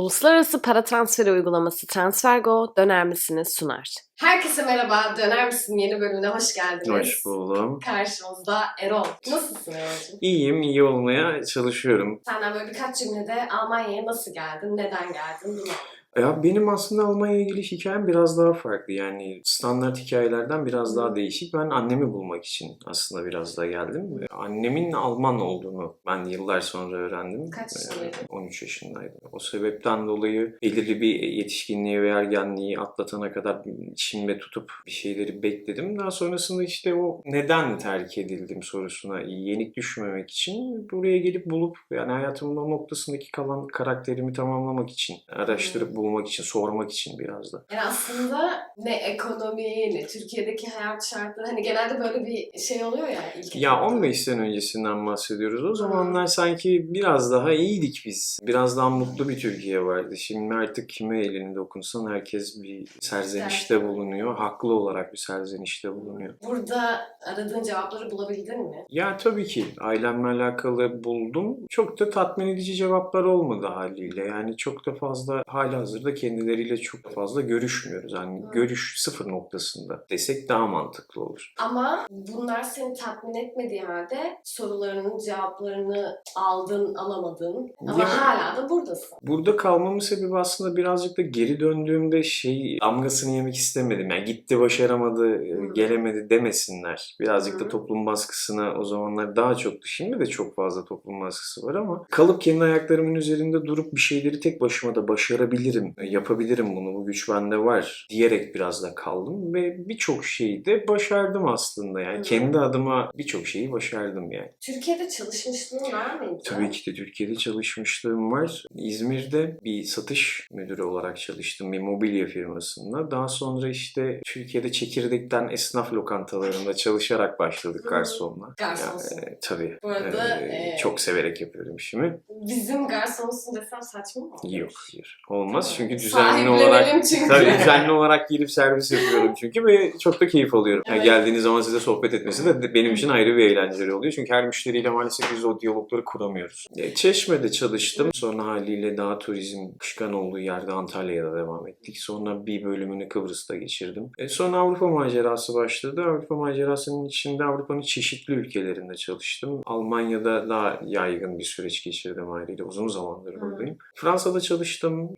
Uluslararası para transferi uygulaması TransferGo döner misini sunar. Herkese merhaba, Döner Misin yeni bölümüne hoş geldiniz. Hoş buldum. Karşımızda Erol. Nasılsın Erol'cum? İyiyim, iyi olmaya çalışıyorum. Senden böyle birkaç cümlede Almanya'ya nasıl geldin, neden geldin bunu. Ya benim aslında Almanya ile ilgili hikayem biraz daha farklı. Yani standart hikayelerden biraz daha değişik. Ben annemi bulmak için aslında biraz da geldim. Annemin Alman olduğunu ben yıllar sonra öğrendim. Kaç Ee, yaşındaydın? 13 yaşındaydım. O sebepten dolayı belirli bir yetişkinliği ve ergenliği atlatana kadar içimde tutup bir şeyleri bekledim. Daha sonrasında işte o neden terk edildim sorusuna yenik düşmemek için buraya gelip bulup yani hayatımın o noktasındaki kalan karakterimi tamamlamak için araştırıp bulmak için, sormak için biraz da. Yani aslında ne ekonomi, ne Türkiye'deki hayat şartları, hani genelde böyle bir şey oluyor ya. Ilk Ya etapta. 15 sene öncesinden bahsediyoruz. O zamanlar sanki biraz daha iyiydik biz. Biraz daha mutlu bir Türkiye vardı. Şimdi artık kime elini dokunsan herkes bir serzenişte bulunuyor. Haklı olarak bir serzenişte bulunuyor. Burada aradığın cevapları bulabildin mi? Ya tabii ki ailemle alakalı buldum. Çok da tatmin edici cevaplar olmadı haliyle. Yani çok da fazla hala hazırda kendileriyle çok fazla görüşmüyoruz. Yani Hı. görüş sıfır noktasında desek daha mantıklı olur. Ama bunlar seni tatmin etmediği halde sorularının cevaplarını aldın, alamadın. Ama Ya- hala da buradasın. Burada kalmamın sebebi aslında birazcık da geri döndüğümde şey damgasını yemek istemedim. Yani gitti başaramadı, e, Hı. gelemedi demesinler. Birazcık Hı. da toplum baskısına o zamanlar daha çoktu. Şimdi de çok fazla toplum baskısı var ama kalıp kendi ayaklarımın üzerinde durup bir şeyleri tek başıma da başarabilirim, e, yapabilirim bunu, bu güç bende var diyerek biraz da kaldım ve birçok şeyi de başardım aslında. Yani Hı. kendi adıma birçok şeyi başardım yani. Türkiye'de çalışmışlığın var mıydı? Tabii ki de Türkiye'de çalışmışlığım var. İzmir'de bir satış müdürü olarak çalıştım bir mobilya firmasında. Daha sonra işte Türkiye'de çekirdekten esnaf lokantalarında çalışarak başladık garsonla. Garsonsun. Yani, tabii. Bu arada, Ee, e, çok severek yapıyorum işimi. Bizim garsonsun desem saçma mı? Yok, hayır. Olmaz çünkü düzenli olarak çünkü. Tabii düzenli olarak gelip servis yapıyorum çünkü ve çok da keyif alıyorum. Yani Evet. geldiğiniz zaman size sohbet etmesi de benim için ayrı bir eğlenceli oluyor. Çünkü her müşteriyle maalesef biz o diyalogları kuramıyoruz. E, Çeşme'de çalıştım. Sonra haliyle daha turizm kışkan olduğu yerde Antalya'da devam ettik. Sonra bir bölümünü Kıbrıs'ta geçirdim. E, sonra Avrupa macerası başladı. Avrupa macerasının içinde Avrupa'nın çeşitli ülkelerinde çalıştım. Almanya'da daha yaygın bir süreç geçirdim haliyle. Uzun zamandır buradayım. Fransa'da çalıştım,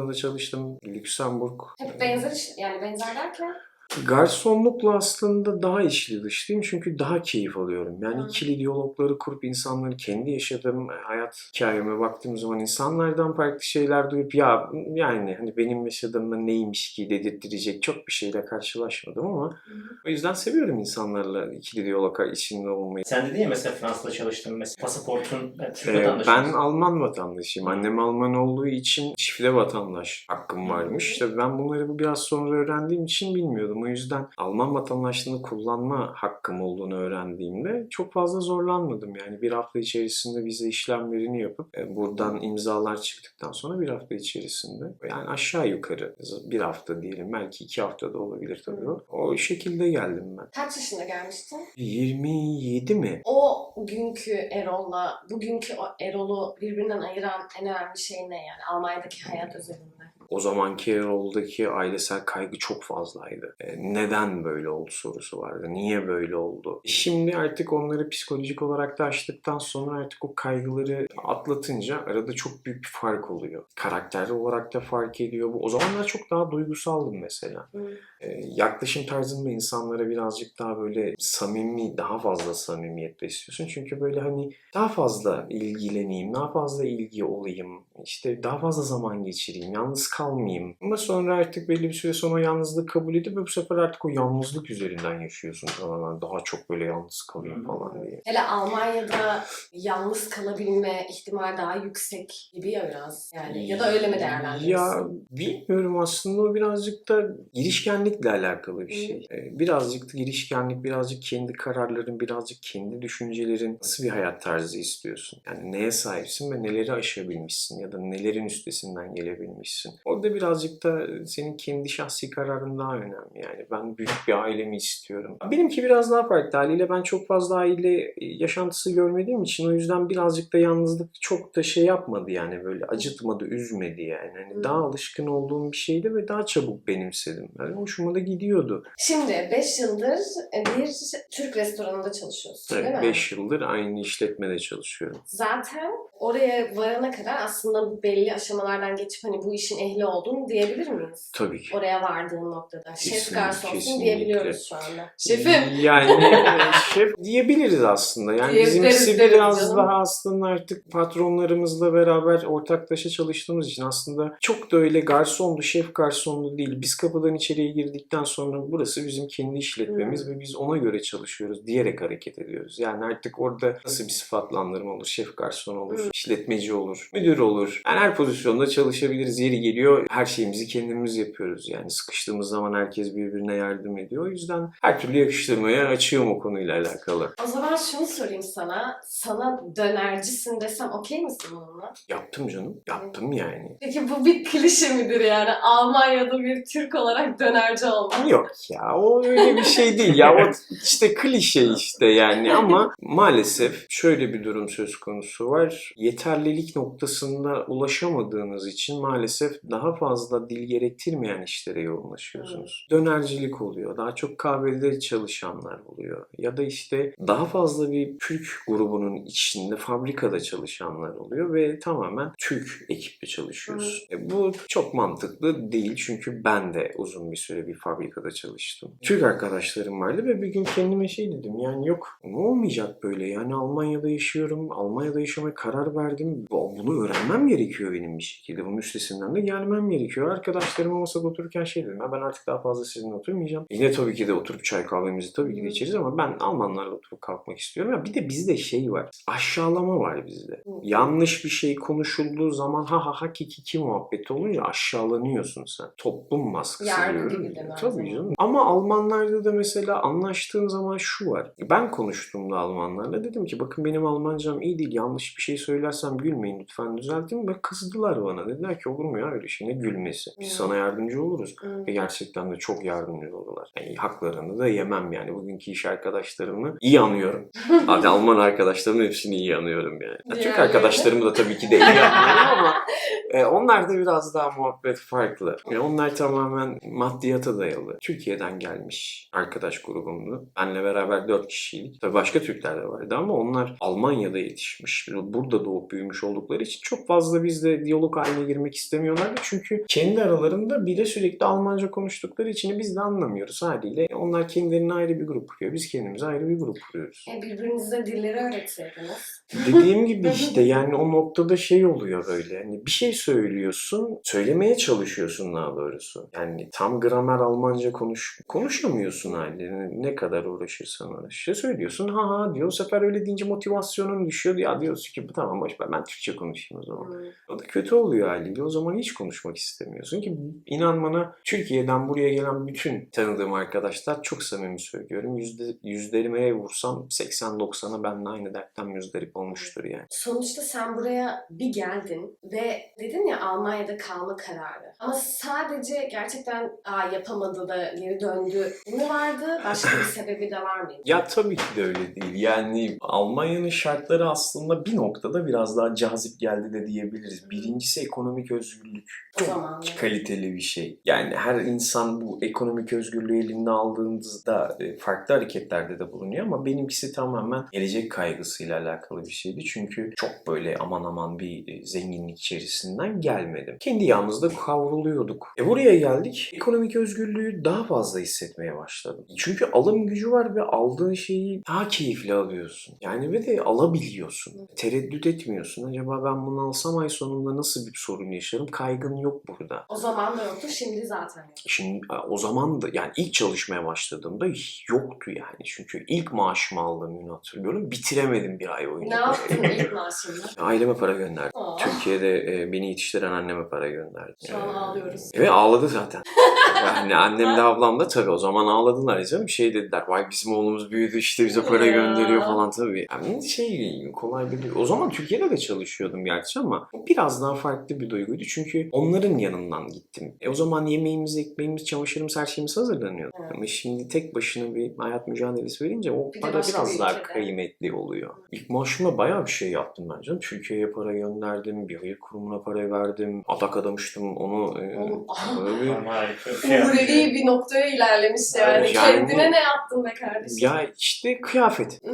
Hollanda'da çalıştım, Lüksemburg. Hep benzer yani benzer derken Garsonlukla aslında daha içli dışlıyım çünkü daha keyif alıyorum. Yani Hı. ikili diyalogları kurup insanları kendi yaşadığım hayat hikayeme baktığım zaman insanlardan farklı şeyler duyup ya yani hani benim yaşadığımda neymiş ki dedirttirecek çok bir şeyle karşılaşmadım ama o yüzden seviyorum insanlarla ikili diyalog içinde olmayı. Sen dedin ya mesela Fransa'da çalıştın mesela pasaportun ben Türk Ee, vatandaşı ben mısın? Alman vatandaşıyım. Annem Alman olduğu için çifte vatandaş hakkım varmış. Tabii ben bunları biraz sonra öğrendiğim için bilmiyordum. O yüzden Alman vatandaşlığını kullanma hakkım olduğunu öğrendiğimde çok fazla zorlanmadım. Yani bir hafta içerisinde vize işlemlerini yapıp e, buradan imzalar çıktıktan sonra bir hafta içerisinde yani aşağı yukarı bir hafta diyelim belki iki hafta da olabilir tabii o. O şekilde geldim ben. kaç yaşında gelmiştin? 27 mi? O günkü Erol'la bugünkü o Erol'u birbirinden ayıran en önemli şey ne yani Almanya'daki hayat özelinde? O zamanki Erol'daki ailesel kaygı çok fazlaydı. E, Neden böyle oldu sorusu vardı. Niye böyle oldu? Şimdi artık onları psikolojik olarak da aştıktan sonra artık o kaygıları atlatınca arada çok büyük bir fark oluyor. Karakter olarak da fark ediyor. Bu o zamanlar çok daha duygusaldım mesela. E, yaklaşım tarzında insanlara birazcık daha böyle samimi, daha fazla samimiyet besliyorsun. Çünkü böyle hani daha fazla ilgileneyim, daha fazla ilgi olayım, işte daha fazla zaman geçireyim, yalnız kalmayayım. Ama sonra artık belli bir süre sonra yalnızlığı kabul edip ve bu sefer artık o yalnızlık üzerinden yaşıyorsun tamamen. Daha çok böyle yalnız kalayım falan diye. Hele Almanya'da yalnız kalabilme ihtimali daha yüksek gibi ya biraz yani ya da öyle mi değerlendiriyorsun? Ya bilmiyorum aslında o birazcık da girişkenlikle alakalı bir şey. Ee, Birazcık da girişkenlik, birazcık kendi kararların, birazcık kendi düşüncelerin nasıl bir hayat tarzı istiyorsun? Yani neye sahipsin ve neleri aşabilmişsin ya da nelerin üstesinden gelebilmişsin? Orada birazcık da senin kendi şahsi kararın daha önemli. yani. Ben büyük bir ailemi istiyorum. Benimki biraz daha farklı. Haliyle ben çok fazla aile yaşantısı görmediğim için o yüzden birazcık da yalnızlık çok da şey yapmadı yani böyle acıtmadı, üzmedi yani. Hani Hı. daha alışkın olduğum bir şeydi ve daha çabuk benimsedim. Yani hoşuma da gidiyordu. Şimdi 5 yıldır bir Türk restoranında çalışıyorsun değil Evet, mi? 5 yıldır aynı işletmede çalışıyorum. Zaten oraya varana kadar aslında belli aşamalardan geçip hani bu işin ehli oldun diyebilir miyiz? Tabii ki. Oraya vardığın noktada. Şef garsonsun diyebiliyoruz şu anda. Şefim! Yani şef diyebiliriz aslında. Yani bizimkisi biraz canım. daha aslında artık patronlarımızla beraber ortaklaşa çalıştığımız için aslında çok da öyle garsondu, şef garsondu değil. Biz kapıdan içeriye girdikten sonra burası bizim kendi işletmemiz ve biz ona göre çalışıyoruz diyerek hareket ediyoruz. Yani artık orada nasıl bir sıfatlandırma olur? Şef garson olur, İşletmeci olur, müdür olur. Yani her pozisyonda çalışabiliriz. Yeri geliyor her şeyimizi kendimiz yapıyoruz. Yani sıkıştığımız zaman herkes birbirine yardım ediyor. O yüzden her türlü yakıştırmaya açığım o konuyla alakalı. O zaman şunu sorayım sana. Sana dönercisin desem okey misin bununla? Yaptım canım. Yaptım yani. Peki bu bir klişe midir yani? Almanya'da bir Türk olarak dönerci olmak. Yok ya o öyle bir şey değil ya o işte klişe işte yani ama maalesef şöyle bir durum söz konusu var. Yeterlilik noktasında ulaşamadığınız için maalesef daha fazla dil gerektirmeyen işlere yoğunlaşıyorsunuz. Dönercilik oluyor. Daha çok kahvede çalışanlar oluyor. Ya da işte daha fazla bir Türk grubunun içinde fabrikada çalışanlar oluyor ve tamamen Türk ekiple çalışıyoruz. E, bu çok mantıklı değil çünkü ben de uzun bir süre bir fabrikada çalıştım. Türk arkadaşlarım vardı ve bir gün kendime şey dedim yani yok ne olmayacak böyle yani Almanya'da yaşıyorum. Almanya'da yaşamaya karar verdim. Bu- Bunu öğrenmem gerekiyor benim bir şekilde. Bunun üstesinden de gelmem gerekiyor. Arkadaşlarıma masada otururken şey dedim. "Ya ben artık daha fazla sizinle oturmayacağım. Yine tabii ki de oturup çay kahvemizi tabii ki de içeriz ama ben Almanlarla oturup kalkmak istiyorum. Ya bir de bizde şey var. Aşağılama var bizde. Yanlış bir şey konuşulduğu zaman ha ha ha ki ki ki muhabbeti olunca aşağılanıyorsun sen. Toplum baskısı Yargı diyorum gibi her Tabii canım. Ama Almanlarda da mesela anlaştığın zaman şu var. Ben konuştuğumda Almanlarla dedim ki bakın benim Almancam iyi değil. Yanlış bir şey söylersem gülmeyin lütfen düzeltin. Ve kızdılar bana. Dediler ki olur mu ya öyle şey ne gülmesi. Biz sana yardımcı oluruz. Ve gerçekten de çok yardımcı oldular. Yani haklarını da yemem yani. Bugünkü iş arkadaşlarımı iyi anıyorum. Hadi Alman arkadaşlarımın hepsini iyi anıyorum yani. Ya, Türk arkadaşlarımı da tabii ki de iyi anıyorum ama e, onlar da biraz daha muhabbet farklı. E, onlar tamamen maddiyata dayalı. Türkiye'den gelmiş arkadaş grubumdu. Benle beraber dört kişiydik. Tabii başka Türkler de vardı ama onlar Almanya'da yetişmiş. Burada doğup büyümüş oldukları için çok fazla bizle diyalog haline girmek istemiyorlardı. Çünkü kendi aralarında bile sürekli Almanca konuştukları için biz de anlamıyoruz haliyle. Onlar kendilerine ayrı bir grup kuruyor. Biz kendimize ayrı bir grup kuruyoruz. E, birbirinize dilleri öğretseydiniz. Dediğim gibi işte yani o noktada şey oluyor böyle. Yani bir şey söylüyorsun, söylemeye çalışıyorsun daha doğrusu. Yani tam gramer Almanca konuş konuşamıyorsun haliyle. Ne kadar uğraşırsan uğraş. İşte söylüyorsun ha ha diyor. O sefer öyle deyince motivasyonun düşüyor. Ya diyorsun ki tamam boş ver ben Türkçe konuşayım o zaman. Hmm. O da kötü oluyor haliyle. O zaman hiç konuşmak istemiyorsun ki inan bana Türkiye'den buraya gelen bütün tanıdığım arkadaşlar çok samimi söylüyorum. Yüzde, yüzlerime vursam 80-90'a benimle aynı dertten müzdarip olmuştur yani. Sonuçta sen buraya bir geldin ve dedin ya Almanya'da kalma kararı. Ama sadece gerçekten Aa, yapamadı da geri döndü mü vardı? Başka bir sebebi de var mıydı? Ya tabii ki de öyle değil. Yani Almanya'nın şartları aslında bir noktada biraz daha cazip geldi de diyebiliriz. Birincisi ekonomik özgürlük. Çok zaman. kaliteli bir şey. Yani her insan bu ekonomik özgürlüğü eline aldığında e, farklı hareketlerde de bulunuyor ama benimkisi tamamen gelecek kaygısıyla alakalı bir şeydi. Çünkü çok böyle aman aman bir e, zenginlik içerisinden gelmedim. Kendi yağımızda kavruluyorduk. E buraya geldik. Ekonomik özgürlüğü daha fazla hissetmeye başladım. Çünkü alım gücü var ve aldığın şeyi daha keyifli alıyorsun. Yani ve de alabiliyorsun. Tereddüt etmiyorsun. Acaba ben bunu alsam ay sonunda nasıl bir sorun yaşarım? Kaygın yok burada. O zaman da yoktu, şimdi zaten. Şimdi e, o zaman da yani ilk çalışmaya başladığımda yoktu yani. Çünkü ilk maaşımı aldığım günü hatırlıyorum. Bitiremedim bir ay boyunca. Ne yaptın ilk maaşında? Aileme para gönderdim. Aa. Türkiye'de e, beni yetiştiren anneme para gönderdim. Şu an ağlıyoruz. Ve ağladı zaten. Yani annem de ablam da tabii o zaman ağladılar canım. Şey dediler vay bizim oğlumuz büyüdü işte bize para gönderiyor falan tabii. Yani şey kolay bir O zaman Türkiye'de de çalışıyordum gerçi ama biraz daha farklı bir duyguydu. Çünkü onların yanından gittim. E o zaman yemeğimiz, ekmeğimiz, çamaşırımız her şeyimiz hazırlanıyordu. Evet. Ama şimdi tek başına bir hayat mücadelesi verince o Bir para biraz bir daha ülkede. kıymetli oluyor. İlk maaşımda bayağı bir şey yaptım ben canım. Türkiye'ye para gönderdim, bir hayır kurumuna para verdim, atak adamıştım onu. e, böyle bir- harika bir yapmış. Uhrevi bir noktaya ilerlemiş yani. Yani Kendine bu- ne yaptın be kardeşim? Ya işte kıyafet.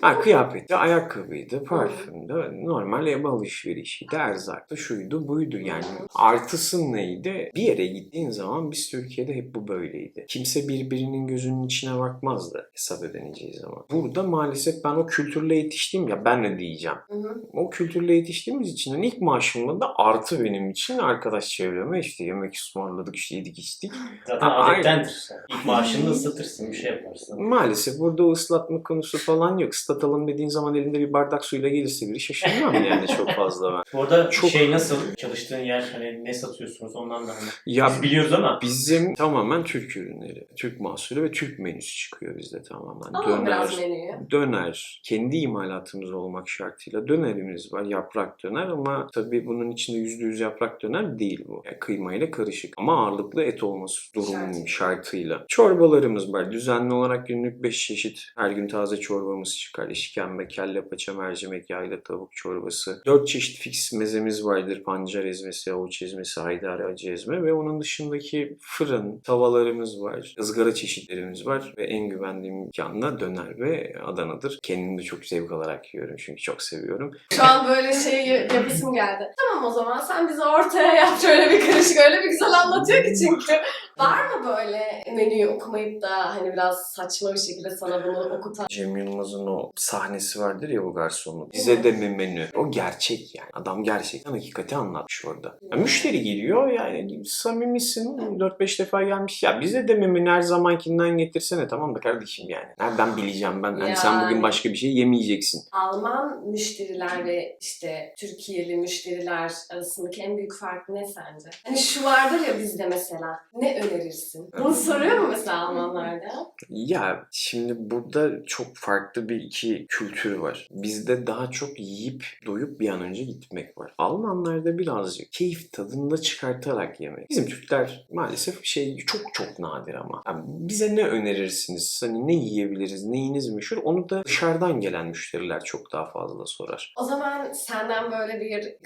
Ha kıyafet, ayakkabıydı, parfümdü, normal ev alışverişiydi, erzaktı, şuydu, buydu yani. Artısı neydi? Bir yere gittiğin zaman biz Türkiye'de hep bu böyleydi. Kimse birbirinin gözünün içine bakmazdı hesap ödeneceği zaman. Burada maalesef ben o kültürle yetiştim ya ben ne diyeceğim. Hı hı. O kültürle yetiştiğimiz için hani ilk maaşımda da artı benim için arkadaş çevreme işte yemek ısmarladık işte yedik içtik. Zaten Ha, adettendir. İlk maaşını ıslatırsın, bir şey yaparsın. Maalesef burada o ıslatma konusu falan yok. Islatalım dediğin zaman elinde bir bardak suyla gelirse biri şaşırmam yani çok fazla ben. Bu arada Çok- şey nasıl? Çalıştığın yer hani ne satıyorsunuz ondan da hani. Ya Biz biliyoruz ama bizim tamamen Türk ürünleri, Türk mahsulü ve Türk menüsü çıkıyor bizde tamamen. Ama biraz Döner, menüyü. döner, kendi imalatımız olmak şartıyla dönerimiz var, yaprak döner ama tabii bunun içinde yüzde yüz yaprak döner değil bu. Yani kıymayla karışık ama ağırlıklı et olması durumu Şartıyla. Çorbalarımız var. Düzenli olarak günlük 5 çeşit her gün taze çorbamız çıkar. İşkembe, kelle paça, mercimek, yayla tavuk çorbası. 4 çeşit fix mezemiz vardır. Pancar ezmesi, avuç ezmesi, haydari acı ezme ve onun dışındaki fırın, tavalarımız var. ızgara çeşitlerimiz var ve en güvendiğim mekanla döner ve Adana'dır. Kendim de çok zevk alarak yiyorum çünkü çok seviyorum. Şu an böyle şey yapısım geldi. Tamam o zaman sen bize ortaya yap şöyle bir karışık. Öyle bir güzel anlatıyor ki çünkü. Var mı böyle menüyü okumayıp da hani biraz saçma bir şekilde sana bunu okutan? Cem Yılmaz'ın o sahnesi vardır ya bu garsonun. Bize de mi menü? O gerçek yani. Adam gerçekten hakikati anlatmış orada. Ya müşteri geliyor yani samimisin 4-5 defa gelmiş. Ya bize de mi menü her zamankinden getirsene tamam da kardeşim yani. Nereden bileceğim ben? Hani sen bugün Yani. başka bir şey yemeyeceksin. Alman müşteriler ve işte Türkiye'li müşteriler arasındaki en büyük fark ne sence? Hani şu vardır ya bizde mesela. Ne önerirsin? Bunu soruyor mu mesela Almanlarda? Ya şimdi burada çok farklı bir iki kültür var. Bizde daha çok yiyip doyup bir an önce gitmek var. Almanlarda birazcık keyif tadını da çıkartarak yemek. Bizim Türkler maalesef şey çok çok nadir ama. Yani bize ne önerirsiniz? Hani ne yiyebiliriz? Neyiniz meşhur? Onu da dışarıdan gelen müşteriler çok daha fazla sorar. O zaman senden böyle bir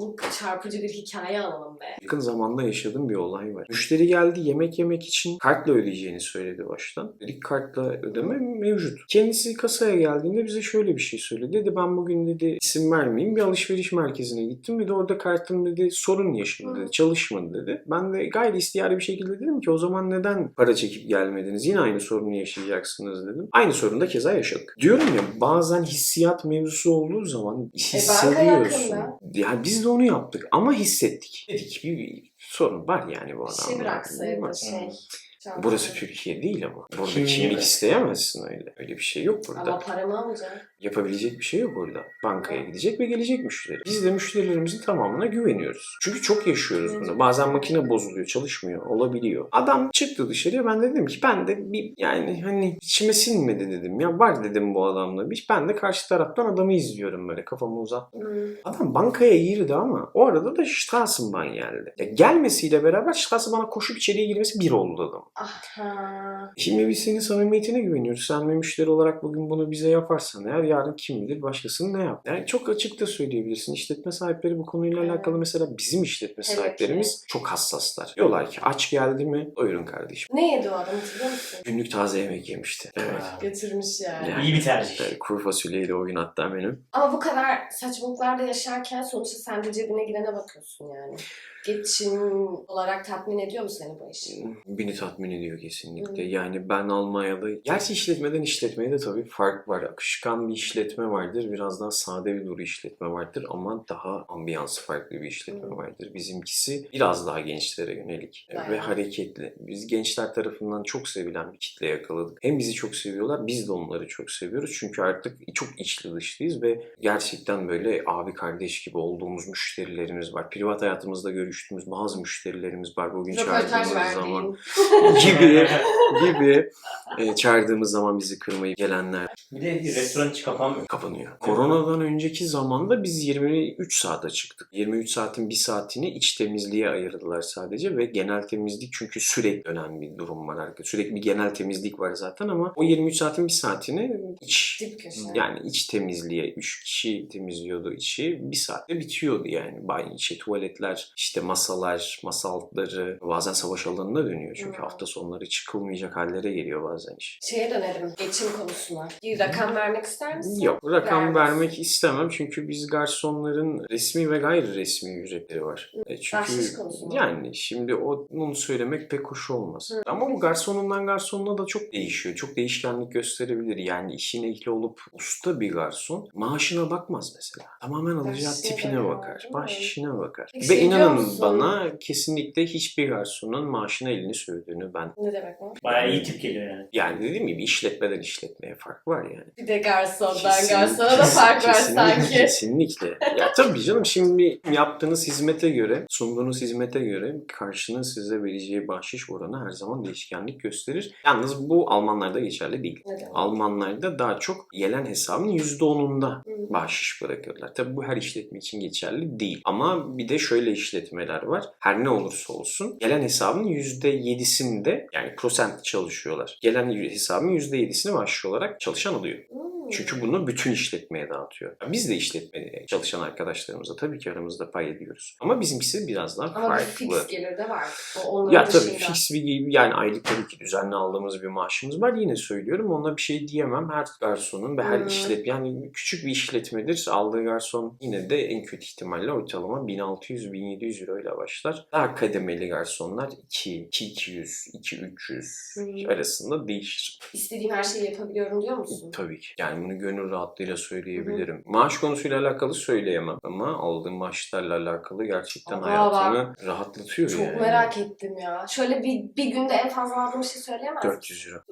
garsonluk çarpıcı bir hikaye alalım be. Yakın zamanda yaşadığım bir olay var. Müşteri geldi yemek yemek için kartla ödeyeceğini söyledi baştan. Dedik kartla ödeme mevcut. Kendisi kasaya geldiğinde bize şöyle bir şey söyledi. Dedi ben bugün dedi isim vermeyeyim bir alışveriş merkezine gittim. Dedi orada kartım dedi sorun yaşadı dedi. Çalışmadı dedi. Ben de gayri ihtiyari bir şekilde dedim ki o zaman neden para çekip gelmediniz? Yine aynı sorunu yaşayacaksınız dedim. Aynı sorunu da keza yaşadık. Diyorum ya bazen hissiyat mevzusu olduğu zaman hissediyorsun. yakında. Ya biz de onu yaptık ama hissettik. Dedik bir, bir sorun var yani bu adamda. şey bıraksaydı şey. Burası Türkiye değil ama. Burada kimlik bırak. isteyemezsin öyle. Öyle bir şey yok burada. Ama paramı alacak. Yapabilecek bir şey yok burada. Bankaya gidecek ve gelecek müşteri. Biz de müşterilerimizin tamamına güveniyoruz. Çünkü çok yaşıyoruz bunu. Bazen makine bozuluyor, çalışmıyor, olabiliyor. Adam çıktı dışarıya ben de dedim ki ben de bir yani hani içime sinmedi dedim. Ya var dedim bu adamla bir. Ben de karşı taraftan adamı izliyorum böyle kafamı uzattım. Adam bankaya girdi ama o arada da Straßenbahn geldi. Ya gelmesiyle beraber Straßenbahn'a koşup içeriye girmesi bir oldu adam. Aha. Şimdi biz senin samimiyetine güveniyoruz. Sen bir müşteri olarak bugün bunu bize yaparsan eğer yarın kim bilir başkasını ne yap. Yani çok açık da söyleyebilirsin. İşletme sahipleri bu konuyla Evet. alakalı mesela bizim işletme Evet. sahiplerimiz çok hassaslar. Diyorlar ki aç geldi mi? Buyurun kardeşim. Ne yedi o adam hatırlıyor musun? Günlük taze yemek yemişti. Evet. Götürmüş yani. Yani. İyi bir tercih. Evet, kuru fasulyeydi o gün hatta benim. Ama bu kadar saçmalıklarda yaşarken sonuçta sen de cebine girene bakıyorsun yani. Geçim olarak tatmin ediyor mu seni bu iş? Beni tatmin ediyor kesinlikle. Hı. Yani ben Almanya'da, gerçi işletmeden işletmeye de tabii fark var. Akışkan bir işletme vardır, biraz daha sade bir duru işletme vardır ama daha ambiyansı farklı bir işletme Hı. vardır. Bizimkisi biraz daha gençlere yönelik e, ve Bayağı. hareketli. Biz gençler tarafından çok sevilen bir kitle yakaladık. Hem bizi çok seviyorlar, biz de onları çok seviyoruz. Çünkü artık çok içli dışlıyız ve gerçekten böyle abi kardeş gibi olduğumuz müşterilerimiz var. Privat hayatımızda görüştüğümüz bazı müşterilerimiz var. Bugün çağırdığımız zaman gibi gibi e, çağırdığımız zaman bizi kırmayıp gelenler Bir de restoran hiç kapanmıyor. kapanıyor. Koronadan önceki zamanda biz 23 saate çıktık. 23 saatin bir saatini iç temizliğe ayırdılar sadece ve genel temizlik çünkü sürekli dönen bir durum var. arkadaşlar. Sürekli bir genel temizlik var zaten ama o 23 saatin bir saatini iç yani iç temizliğe 3 kişi temizliyordu içi. Bir saatte bitiyordu yani. Banyo içi, tuvaletler, işte masalar, masa altları bazen savaş alanına dönüyor. Çünkü Hmm. hafta sonları çıkılmayacak hallere geliyor bazen iş. Şeye dönelim, geçim konusuna. Bir rakam vermek ister misin? Yok rakam Vermez. vermek istemem çünkü biz garsonların resmi ve gayri resmi ücretleri var. E çünkü Bahşiş konusu mu? yani şimdi onu söylemek pek hoş olmaz. Hı. Ama bu garsonundan garsonuna da çok değişiyor. Çok değişkenlik gösterebilir. Yani işin ehli olup usta bir garson maaşına bakmaz mesela. Tamamen alacağı Bahşişine tipine bakar, bakar. Bahşişine bakar. Peki Ve şey inanın musun? bana kesinlikle hiçbir garsonun maaşına elini sürdüğünü ben Ne demek o? Bayağı iyi tip geliyor yani. yani dediğim gibi işletmeden işletmeye fark var yani. Bir de garsondan Kesin- garsona da kesin- fark var kesinlikle, sanki. Kesinlikle. Ya tabii canım şimdi yaptığınız hizmete göre, sunduğunuz hizmete göre karşının size vereceği bahşiş oranı her zaman değişkenlik gösterir. Yalnız bu Almanlarda geçerli değil. Demek? Almanlarda daha çok gelen hesabın %10'unda Hı. bahşiş bırakırlar. Tabii bu her işletme için geçerli değil. Ama bir de şöyle işletmeler var. Her ne olursa olsun gelen hesabın %7'sinde yani prosent çalışıyorlar. Gelen hesabın %7'sini bahşiş olarak çalışan alıyor. Hmm. Çünkü bunu bütün işletmeye dağıtıyor. Biz de işletmeye çalışan arkadaşlarımıza tabii ki aramızda pay ediyoruz. Ama bizimkisi biraz daha Ama farklı. fix gelir de var. O onların Ya tabii dışında. fix bir gibi yani aylık tabii ki düzenli aldığımız bir maaşımız var. Yine söylüyorum ona bir şey diyemem. Her garsonun ve her Hmm. işlet yani küçük bir işletmedir. Aldığı garson yine de en kötü ihtimalle ortalama 1600-1700 euro ile başlar. Daha kademeli garsonlar 2, 200, 2300 Hmm. arasında değişir. İstediğim her şeyi yapabiliyorum diyor musun? Tabii ki. Yani bunu gönül rahatlığıyla söyleyebilirim. Maaş konusuyla alakalı söyleyemem ama aldığım maaşlarla alakalı gerçekten Aa, hayatımı rahatlatıyor Çok yani. merak ettim ya. Şöyle bir, bir günde en fazla aldığım şey söyleyemez misin? 400 euro.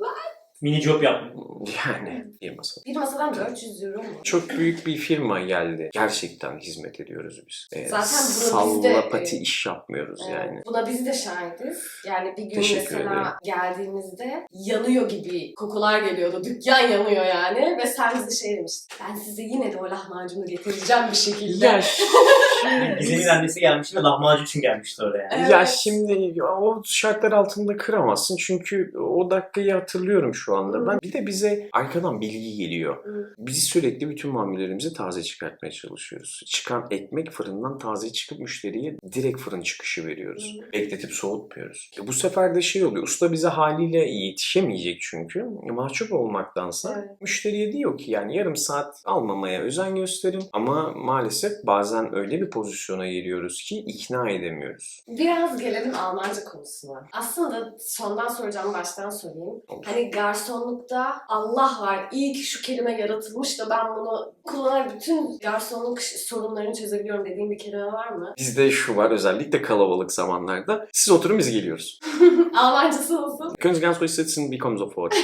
Mini job yapma. Yani bir masa. Bir masadan 400 euro mu? Çok büyük bir firma geldi. Gerçekten hizmet ediyoruz biz. Ee, Zaten bunu biz de, salla pati e, iş yapmıyoruz Evet, yani. Buna biz de şahidiz. Yani bir gün Teşekkür mesela ederim. geldiğimizde yanıyor gibi kokular geliyordu. Dükkan yanıyor yani. Ve sen bize şey demiştin. Ben size yine de o lahmacunu getireceğim bir şekilde. Ya Gizem'in annesi gelmişti ve lahmacun için gelmişti oraya. Evet. Ya şimdi o şartlar altında kıramazsın çünkü o dakikayı hatırlıyorum şu anda. Hı. Ben bir de bize arkadan bilgi geliyor. Hı. Biz sürekli bütün mamullerimizi taze çıkartmaya çalışıyoruz. Çıkan ekmek fırından taze çıkıp müşteriye direkt fırın çıkışı veriyoruz. Bekletip soğutmuyoruz. E bu sefer de şey oluyor. Usta bize haliyle yetişemeyecek çünkü. E mahcup olmaktansa Evet. müşteriye diyor ki yani yarım saat almamaya özen gösterin. Ama maalesef bazen öyle bir pozisyona geliyoruz ki ikna edemiyoruz. Biraz gelelim Almanca konusuna. Aslında sondan soracağım baştan sorayım. Hani garsonlukta Allah var iyi ki şu kelime yaratılmış da ben bunu kullanarak bütün garsonluk sorunlarını çözebiliyorum dediğim bir kelime var mı? Bizde şu var özellikle kalabalık zamanlarda. Siz oturun biz geliyoruz. Almancası nasıl? Können Sie ganz ruhig sitzen, wir kommen sofort.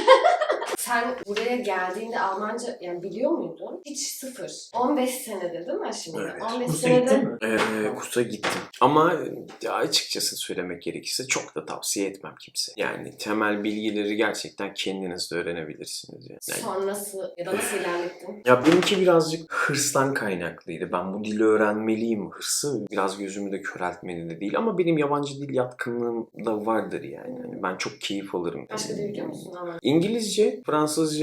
Sen buraya geldiğinde Almanca yani biliyor muydun? Hiç sıfır. 15 senedir değil mi şimdi? Evet. 15 Kursa senede gittin mi? Ee, kursa gittim. Ama ya açıkçası söylemek gerekirse çok da tavsiye etmem kimse. Yani temel bilgileri gerçekten kendiniz de öğrenebilirsiniz. Yani. Yani sonrası ya da nasıl ilerlettin? Ya benimki birazcık hırstan kaynaklıydı. Ben bu dili öğrenmeliyim hırsı. Biraz gözümü de köreltmeli de değil. Ama benim yabancı dil yatkınlığım da vardır yani. Yani ben çok keyif alırım. Başka dil biliyor musun ama? İngilizce, Fransızca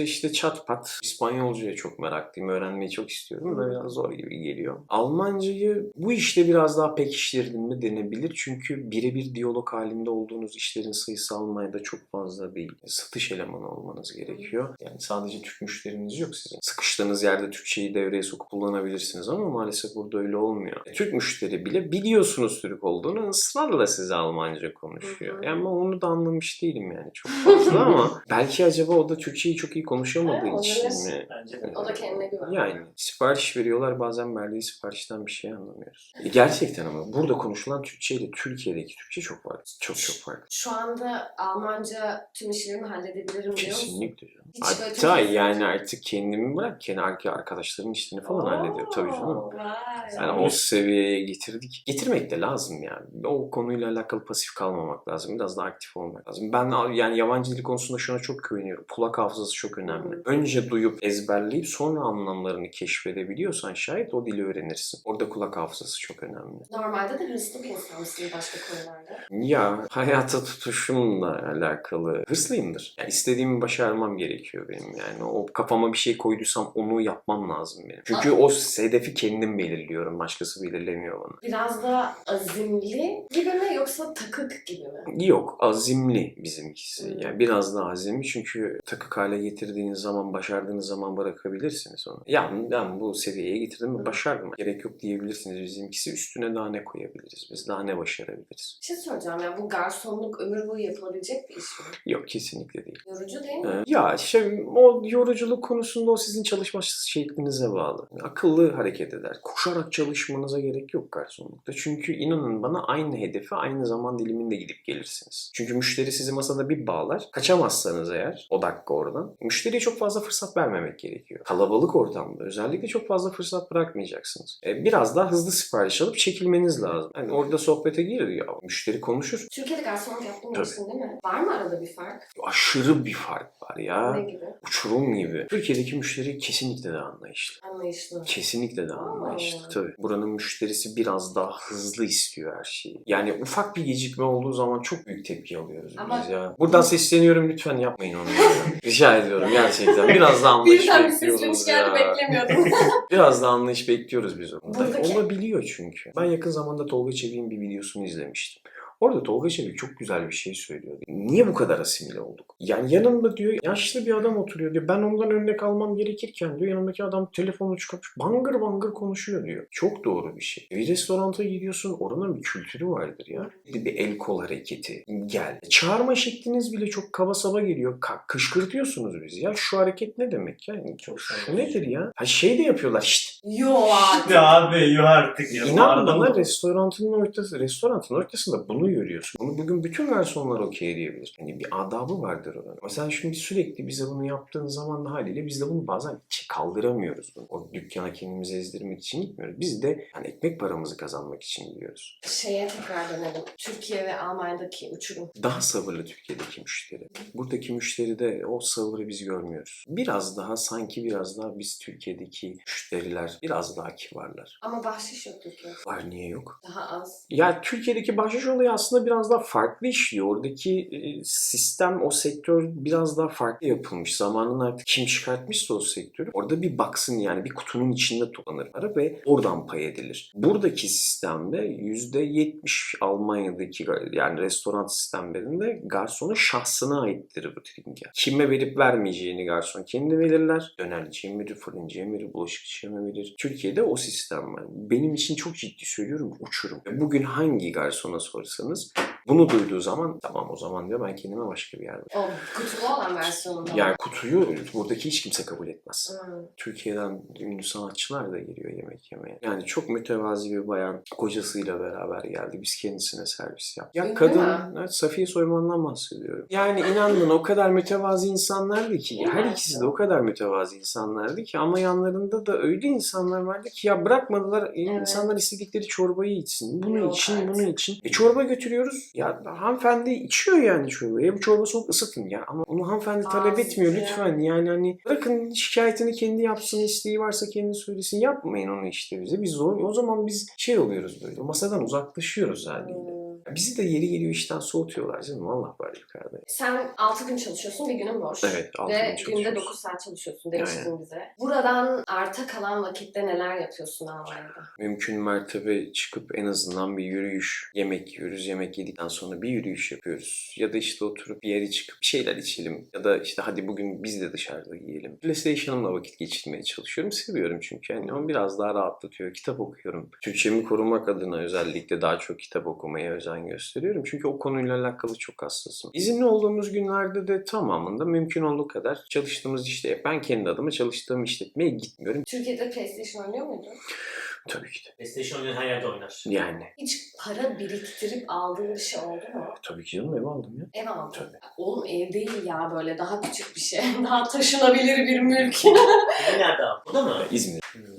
işte çat pat. İspanyolcaya çok meraklıyım. Öğrenmeyi çok istiyorum da biraz zor gibi geliyor. Almancayı bu işte biraz daha pekiştirdim mi denebilir. Çünkü birebir diyalog halinde olduğunuz işlerin sayısı Almanya'da çok fazla değil. Satış elemanı olmanız gerekiyor. Yani sadece Türk müşteriniz yok sizin. Sıkıştığınız yerde Türkçeyi devreye sokup kullanabilirsiniz ama maalesef burada öyle olmuyor. Türk müşteri bile biliyorsunuz Türk olduğunu ısrarla size Almanca konuşuyor. Yani ben onu da anlamış değilim yani çok fazla ama belki acaba o da Türkçe Türkçeyi çok iyi konuşamadığı Ha, için olabilir. mi? Bence de. O da kendine güven. Yani sipariş veriyorlar bazen verdiği siparişten bir şey anlamıyoruz. E, gerçekten ama burada konuşulan Türkçe ile Türkiye'deki Türkçe çok farklı. Çok çok farklı. Şu anda Almanca tüm işlerimi halledebilirim diyor musun? Kesinlikle canım. Hiç Hatta yani artık kendimi bırak kendi arkadaşların işlerini falan hallediyor tabii canım. Oo, vay. Yani o seviyeye getirdik. Getirmek de lazım yani. O konuyla alakalı pasif kalmamak lazım. Biraz daha aktif olmak lazım. Ben yani yabancı dil konusunda şuna çok güveniyorum. Kulak hafızası çok önemli. Önce duyup ezberleyip sonra anlamlarını keşfedebiliyorsan şayet o dili öğrenirsin. Orada kulak hafızası çok önemli. Normalde de hırslı bir insan mısın başka konularda? Ya hayata tutuşumla alakalı hırslıyımdır. Yani istediğimi başarmam gerekiyor benim. Yani o kafama bir şey koyduysam onu yapmam lazım benim. Çünkü o hedefi kendim belirliyorum. Başkası belirlemiyor bana. Biraz da azimli gibi mi yoksa takık gibi mi? Yok azimli bizimkisi. Hmm. Yani biraz daha azimli çünkü takık hale getirdiğiniz zaman, başardığınız zaman bırakabilirsiniz onu. Ya ben bu seviyeye getirdim mi başardım. Gerek yok diyebilirsiniz. Bizimkisi üstüne daha ne koyabiliriz? Biz daha ne başarabiliriz? Bir şey soracağım ya bu garsonluk ömür boyu yapılabilecek bir iş mi? Yok kesinlikle değil. Yorucu değil mi? Ee, Ya işte o yoruculuk konusunda o sizin çalışma şeklinize bağlı. Akıllı hareket eder. Koşarak çalışmanıza gerek yok garsonlukta. Çünkü inanın bana aynı hedefe aynı zaman diliminde gidip gelirsiniz. Çünkü müşteri sizi masada bir bağlar. Kaçamazsanız eğer o dakika oradan. Müşteriye çok fazla fırsat vermemek gerekiyor. Kalabalık ortamda özellikle çok fazla fırsat bırakmayacaksınız. Ee, biraz daha hızlı sipariş alıp çekilmeniz lazım. Yani orada sohbete girir ya. Müşteri konuşur. Türkiye'de garsonluk yaptığın değil mi? Var mı arada bir fark? Aşırı bir fark var ya. Ne gibi? Uçurum gibi. Türkiye'deki müşteri kesinlikle daha anlayışlı. Anlayışlı. Kesinlikle daha Aa. anlayışlı. Tabii. Buranın müşterisi biraz daha hızlı istiyor her şeyi. Yani ufak bir gecikme olduğu zaman çok büyük tepki alıyoruz Ama- biz ya. Buradan sesleniyorum lütfen yapmayın onu. Rica ediyorum gerçekten. Biraz daha anlayış Birden bir sesleniş bekliyoruz geldi ya. beklemiyordum. Biraz daha anlayış bekliyoruz biz orada. Buradaki- Olabiliyor çünkü. Ben yakın zamanda Tolga Çevik'in bir videosunu izlemiştim. Orada Tolga Çevik çok güzel bir şey söylüyordu. Niye bu kadar asimile olduk? Yani yanımda diyor yaşlı bir adam oturuyor diyor. Ben ondan örnek almam gerekirken diyor yanımdaki adam telefonu çıkarmış bangır bangır konuşuyor diyor. Çok doğru bir şey. Bir restoranta gidiyorsun oranın bir kültürü vardır ya. Bir, bir el kol hareketi. Gel. Çağırma şekliniz bile çok kaba saba geliyor. Ka- kışkırtıyorsunuz bizi. Ya şu hareket ne demek yani? Çok Şu nedir ya? Ha şey de yapıyorlar. Şşt Yo artık. İşte abi yuh artık ya. İnan bana restoranın ortası, restoranın ortasında bunu görüyorsun. Bunu bugün bütün garsonlar okey diyebilir. Hani bir adabı vardır onun. Mesela şimdi sürekli bize bunu yaptığın zaman da haliyle biz de bunu bazen kaldıramıyoruz. Bunu. O dükkana kendimizi ezdirmek için gitmiyoruz. Biz de hani ekmek paramızı kazanmak için gidiyoruz. Şeye tekrar dönelim. Türkiye ve Almanya'daki uçurum. Daha sabırlı Türkiye'deki müşteri. Buradaki müşteride o sabrı biz görmüyoruz. Biraz daha sanki biraz daha biz Türkiye'deki müşteriler biraz daha kibarlar. Ama bahşiş yok Türkiye'de. Var niye yok? Daha az. Ya Türkiye'deki bahşiş olayı aslında biraz daha farklı işliyor. Oradaki e, sistem, o sektör biraz daha farklı yapılmış. Zamanında artık kim çıkartmışsa o sektörü orada bir baksın yani bir kutunun içinde toplanır para ve oradan pay edilir. Buradaki sistemde %70 Almanya'daki yani restoran sistemlerinde garsonun şahsına aittir bu trinker. Kime verip vermeyeceğini garson kendi belirler. Dönerciye mi verir, fırıncıya mı verir, bulaşıkçıya mı verir? Türkiye'de o sistem var. Benim için çok ciddi söylüyorum uçurum. Bugün hangi garsona yapacaksınız. Bunu duyduğu zaman tamam o zaman diyor ben kendime başka bir yer. O kutulu olan versiyonunda. Yani kutuyu buradaki hiç kimse kabul etmez. Hmm. Türkiye'den ünlü sanatçılar da geliyor yemek yemeye. Yani çok mütevazi bir bayan kocasıyla beraber geldi. Biz kendisine servis yaptık. Ya kadın, evet, Safiye Soyman'dan bahsediyorum. Yani inanın o kadar mütevazi insanlardı ki. Her ikisi de o kadar mütevazi insanlardı ki. Ama yanlarında da öyle insanlar vardı ki ya bırakmadılar insanlar istedikleri çorbayı içsin. Bunu Yok için, artık. bunu için. E çorba götürüyoruz. Ya hanımefendi içiyor yani çorbayı. Bu çorba soğuk ısıtın ya. Ama onu hanımefendi talep etmiyor ya. lütfen. Yani hani bırakın şikayetini kendi yapsın, isteği varsa kendi söylesin. Yapmayın onu işte bize. Biz o, o zaman biz şey oluyoruz böyle. Masadan uzaklaşıyoruz haliyle. Bizi de yeri geliyor işten soğutuyorlar canım. Allah var yukarıda. Sen 6 gün çalışıyorsun, bir günün boş. Evet, altı Ve gün günde çalışıyoruz. 9 saat çalışıyorsun demiştin Aynen. bize. Buradan arta kalan vakitte neler yapıyorsun Almanya'da? Mümkün mertebe çıkıp en azından bir yürüyüş, yemek yiyoruz. Yemek yedikten sonra bir yürüyüş yapıyoruz. Ya da işte oturup bir yere çıkıp bir şeyler içelim. Ya da işte hadi bugün biz de dışarıda yiyelim. PlayStation'ımla vakit geçirmeye çalışıyorum. Seviyorum çünkü. Yani o biraz daha rahatlatıyor. Kitap okuyorum. Türkçemi korumak adına özellikle daha çok kitap okumaya özen özen gösteriyorum. Çünkü o konuyla alakalı çok hassasım. İzinli olduğumuz günlerde de tamamında mümkün olduğu kadar çalıştığımız işte ben kendi adıma çalıştığım işletmeye gitmiyorum. Türkiye'de PlayStation oynuyor muydun? Tabii ki de. PlayStation oynayan her yerde oynar. Yani. Hiç para biriktirip aldığın bir şey oldu mu? Tabii ki canım ev aldım ya. Ev aldın. Tabii. Oğlum ev değil ya böyle daha küçük bir şey. Daha taşınabilir bir mülk. Nerede abi? Bu da mı? İzmir. Hmm.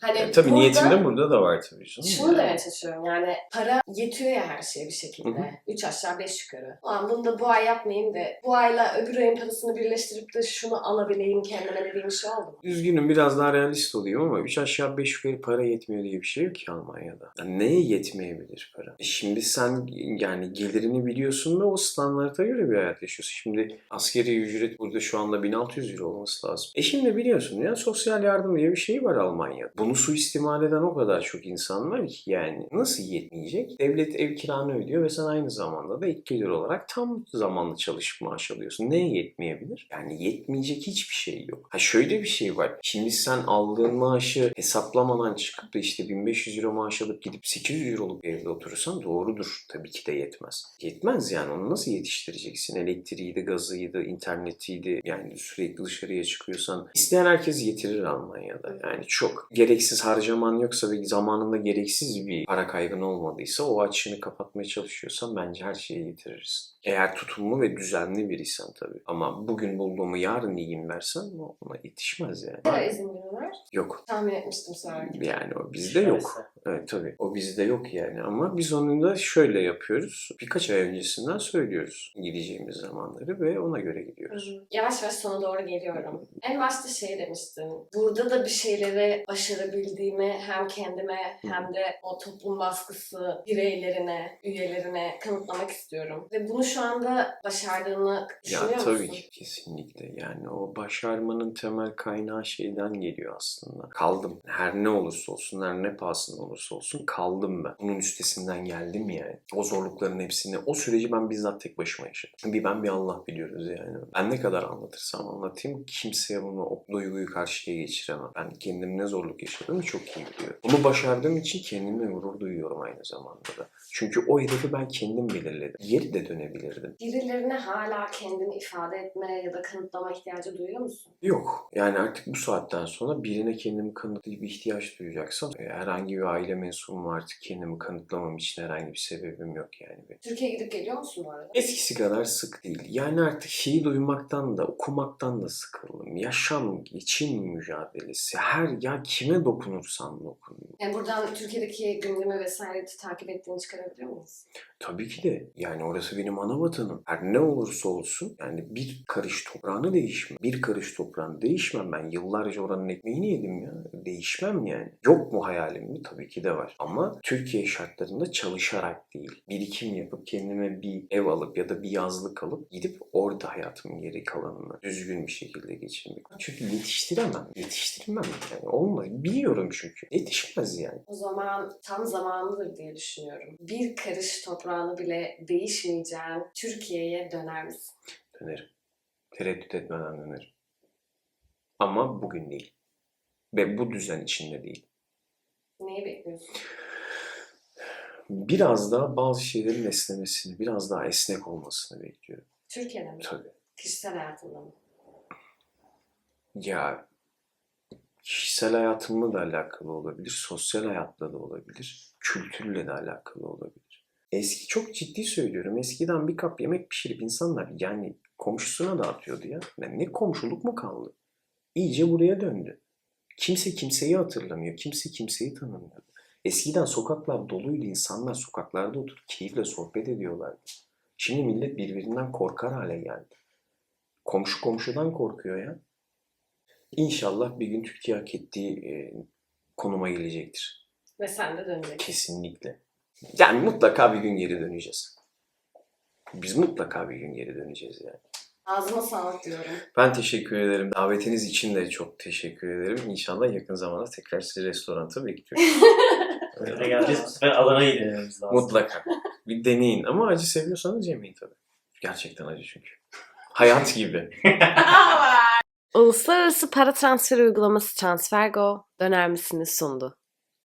Hani Yani tabii burada- niyetim de burada da var tabii canım. Şunu demeye çalışıyorum yani para yetiyor ya her şeye bir şekilde. Hı hı. Üç aşağı beş yukarı. Ulan bunu da bu ay yapmayayım da bu ayla öbür ayın parasını birleştirip de şunu alabileyim kendime dediğim bir şey oldu mu? Üzgünüm biraz daha realist olayım ama 3 aşağı 5 yukarı para yetmiyor diye bir şey yok ki Almanya'da. Yani neye yetmeyebilir para? E şimdi sen yani gelirini biliyorsun da o standarta göre bir hayat yaşıyorsun. Şimdi askeri ücret burada şu anda 1600 euro olması lazım. E şimdi biliyorsun ya sosyal yardım diye bir şey var Almanya'da. Bunu suistimal eden o kadar çok insan var ki yani nasıl yetmeyecek? Devlet ev kiranı ödüyor ve sen aynı zamanda da ek gelir olarak tam zamanlı çalışıp maaş alıyorsun. Neye yetmeyebilir? Yani yetmeyecek hiçbir şey yok. Ha şöyle bir şey var. Şimdi sen aldığın maaşı hesaplamadan çıkıp da işte 1500 euro maaş alıp gidip 800 euroluk evde oturursan doğrudur. Tabii ki de yetmez. Yetmez yani onu nasıl yetiştireceksin? Elektriğiydi, gazıydı, internetiydi. Yani sürekli dışarıya çıkıyorsan. isteyen herkes getirir Almanya'da. Yani çok gereksiz harcaman yoksa ve zamanında gereksiz bir para kaybın olmadıysa o açığını kapatmaya çalışıyorsan bence her şeyi getirirsin. Eğer tutumlu ve düzenli biriysen tabii. Ama bugün bulduğumu yarın yiyeyim dersen o- ona yetişmez yani. Ne izin günü var? Yok. Tahmin etmiştim sorarken. Yani o bizde yok. Evet tabii. O bizde yok yani. Ama biz onu da şöyle yapıyoruz. Birkaç ay öncesinden söylüyoruz gideceğimiz zamanları ve ona göre gidiyoruz. Yavaş yavaş sona doğru geliyorum. En başta şey demiştin. Burada da bir şeyleri başarabildiğimi hem kendime hem de o toplum baskısı bireylerine, üyelerine kanıtlamak istiyorum. Ve bunu şu anda başardığını düşünüyor Ya musun? tabii ki kesinlikle. Yani o başarmanın temel kaynağı şeyden geliyor aslında. Kaldım. Her ne olursa olsun, her ne pahasına olursa olsun kaldım ben. Bunun üstesinden geldim yani. O zorlukların hepsini, o süreci ben bizzat tek başıma yaşadım. Bir ben bir Allah biliyoruz yani. Ben ne kadar anlatırsam anlatayım kimseye bunu, o duyguyu karşıya geçiremem. Ben kendim ne zorluk yaşadığımı çok iyi biliyorum. Bunu başardığım için kendimle gurur duyuyorum aynı zamanda da. Çünkü o hedefi ben kendim belirledim. Geri de dönebilirdim. Birilerine hala kendini ifade etme ya da kanıtlama ihtiyacı duyuyor musun? Yok. Yani artık bu saatten sonra birine kendimi kanıtlayıp ihtiyaç duyacaksam e, herhangi bir aile mensubum artık kendimi kanıtlamam için herhangi bir sebebim yok yani. benim. Türkiye'ye gidip geliyor musun bu arada? Eskisi kadar sık değil. Yani artık şeyi duymaktan da okumaktan da sıkıldım. Yaşam, geçim mücadelesi. Her ya kime dokunursan dokun. Yani buradan Türkiye'deki gündemi vesaire takip ettiğini çıkarabiliyor muyuz? Tabii ki de. Yani orası benim ana vatanım. Her ne olursa olsun yani bir karış toprağını değişmem. Bir karış toprağını değişmem. Ben yıllarca oranın ekmeğini yedim ya. Değişmem yani. Yok mu hayalim mi? Tabii ki de var. Ama Türkiye şartlarında çalışarak değil. Birikim yapıp kendime bir ev alıp ya da bir yazlık alıp gidip orada hayatımın geri kalanını düzgün bir şekilde geçirmek. Çünkü yetiştiremem. Yetiştirmem yani. Olmaz. Biliyorum çünkü. Yetişmez yani. O zaman tam zamanıdır diye düşünüyorum. Bir karış toprağını bile değişmeyeceğin Türkiye'ye döner misin? Dönerim. Tereddüt etmeden dönerim. Ama bugün değil. Ve bu düzen içinde değil. Neyi bekliyorsun? Biraz daha bazı şeylerin esnemesini, biraz daha esnek olmasını bekliyorum. Türkiye'de mi? Tabii. Kişisel hayatında mı? Ya kişisel hayatımla da alakalı olabilir, sosyal hayatla da olabilir, kültürle de alakalı olabilir. Eski çok ciddi söylüyorum. Eskiden bir kap yemek pişirip insanlar yani komşusuna dağıtıyordu ya. Yani ne komşuluk mu kaldı? İyice buraya döndü. Kimse kimseyi hatırlamıyor. Kimse kimseyi tanımıyor. Eskiden sokaklar doluydu. insanlar sokaklarda oturup keyifle sohbet ediyorlardı. Şimdi millet birbirinden korkar hale geldi. Komşu komşudan korkuyor ya. İnşallah bir gün Türkiye hak ettiği e, konuma gelecektir. Ve sen de döneceksin. Kesinlikle. Yani mutlaka bir gün geri döneceğiz. Biz mutlaka bir gün geri döneceğiz yani. Ağzıma sağlık diyorum. Ben teşekkür ederim. Davetiniz için de çok teşekkür ederim. İnşallah yakın zamanda tekrar sizi restoranta bekliyorum. Buraya geleceğiz. Bu sefer Adana'ya lazım. Mutlaka. Bir deneyin. Ama acı seviyorsanız yemeyin tabii. Gerçekten acı çünkü. Hayat gibi. Uluslararası para transferi uygulaması TransferGo döner misiniz sundu.